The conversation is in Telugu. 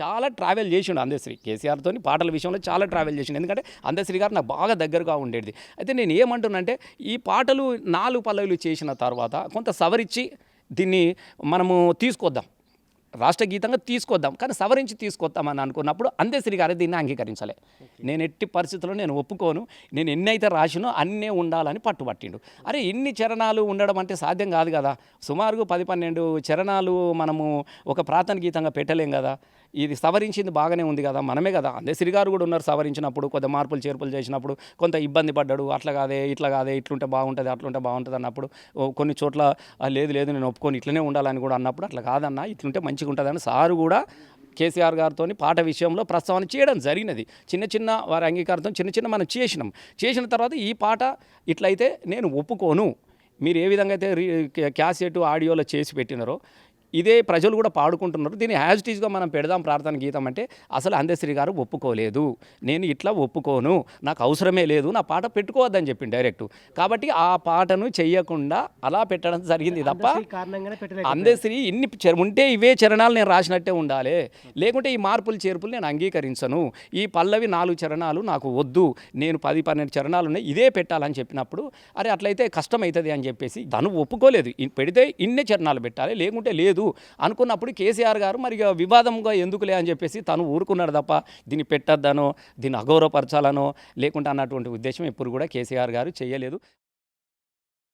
చాలా ట్రావెల్ చేసిండు అందశ్రీ కేసీఆర్తో పాటల విషయంలో చాలా ట్రావెల్ చేసిండు. ఎందుకంటే అందశ్రీ గారు నాకు బాగా దగ్గరగా ఉండేది. అయితే నేను ఏమంటున్నానంటే ఈ పాటలు నాలుగు పల్లవులు చేసిన తర్వాత కొంత సవరించి దీన్ని మనము తీసుకొద్దాం. రాష్ట్ర గీతంగా తీసుకొద్దాం కానీ సవరించి తీసుకొద్దామని అనుకున్నప్పుడు అందశ్రీ గారు దీన్ని అంగీకరించలే. నేను ఎట్టి పరిస్థితుల్లో నేను ఒప్పుకోను. నేను ఎన్నైతే రాసినో అన్నే ఉండాలని పట్టుబట్టిండు. అరే ఇన్ని చరణాలు ఉండడం అంటే సాధ్యం కాదు కదా. సుమారుగా పది పన్నెండు చరణాలు మనము ఒక ప్రార్థన గీతంగా పెట్టలేం కదా. ఇది సవరించింది బాగానే ఉంది కదా మనమే కదా. అందశ్రీ గారు కూడా ఉన్నారు సవరించినప్పుడు కొంత మార్పులు చేర్పులు చేసినప్పుడు కొంత ఇబ్బంది పడ్డాడు అట్లా కాదే ఇట్లా కాదే ఇట్లుంటే బాగుంటుంది అట్లుంటే బాగుంటుంది అన్నప్పుడు కొన్ని చోట్ల "ఆ, లేదు లేదు నేను ఒప్పుకొని ఇట్లనే ఉండాలని కూడా అన్నప్పుడు అట్లా కాదన్నా ఇట్లుంటే మంచిగా ఉంటుందని సారు కూడా కేసీఆర్ గారితో పాట విషయంలో ప్రస్తావన చేయడం జరిగినది. చిన్న చిన్న వారి అంగీకారంతో చిన్న చిన్న మనం చేసినాం. చేసిన తర్వాత ఈ పాట ఇట్లయితే నేను ఒప్పుకోను. మీరు ఏ విధంగా అయితే రీ క్యాసెట్ ఆడియోలో చేసి పెట్టినారో ఇదే ప్రజలు కూడా పాడుకుంటున్నారు. దీన్ని యాజ్ టీజ్గా మనం పెడదాం ప్రార్థన గీతం అంటే అసలు అందశ్రీ గారు ఒప్పుకోలేదు. నేను ఇట్లా ఒప్పుకోను. నాకు అవసరమే లేదు. నా పాట పెట్టుకోవద్దని చెప్పింది డైరెక్ట్. కాబట్టి ఆ పాటను చెయ్యకుండా అలా పెట్టడం జరిగింది తప్ప అందశ్రీ ఇన్ని ఉంటే ఇవే చరణాలు నేను రాసినట్టే ఉండాలి. లేకుంటే ఈ మార్పులు చేర్పులు నేను అంగీకరించను. ఈ పల్లవి నాలుగు చరణాలు నాకు వద్దు. నేను పది పన్నెండు చరణాలు ఉన్నాయి. ఇదే పెట్టాలని చెప్పినప్పుడు అరే అట్లయితే కష్టమవుతుంది అని చెప్పేసి తను ఒప్పుకోలేదు. పెడితే ఇన్నే చరణాలు పెట్టాలి. లేకుంటే లేదు. అనుకున్నప్పుడు కేసీఆర్ గారు మరి వివాదంగా ఎందుకులే అని చెప్పేసి తను ఊరుకున్నాడు తప్ప దీన్ని పెట్టద్దనో దీన్ని అగౌరవపరచాలనో లేకుంటే అన్నటువంటి ఉద్దేశం ఎప్పుడు కూడా కేసీఆర్ గారు చేయలేదు.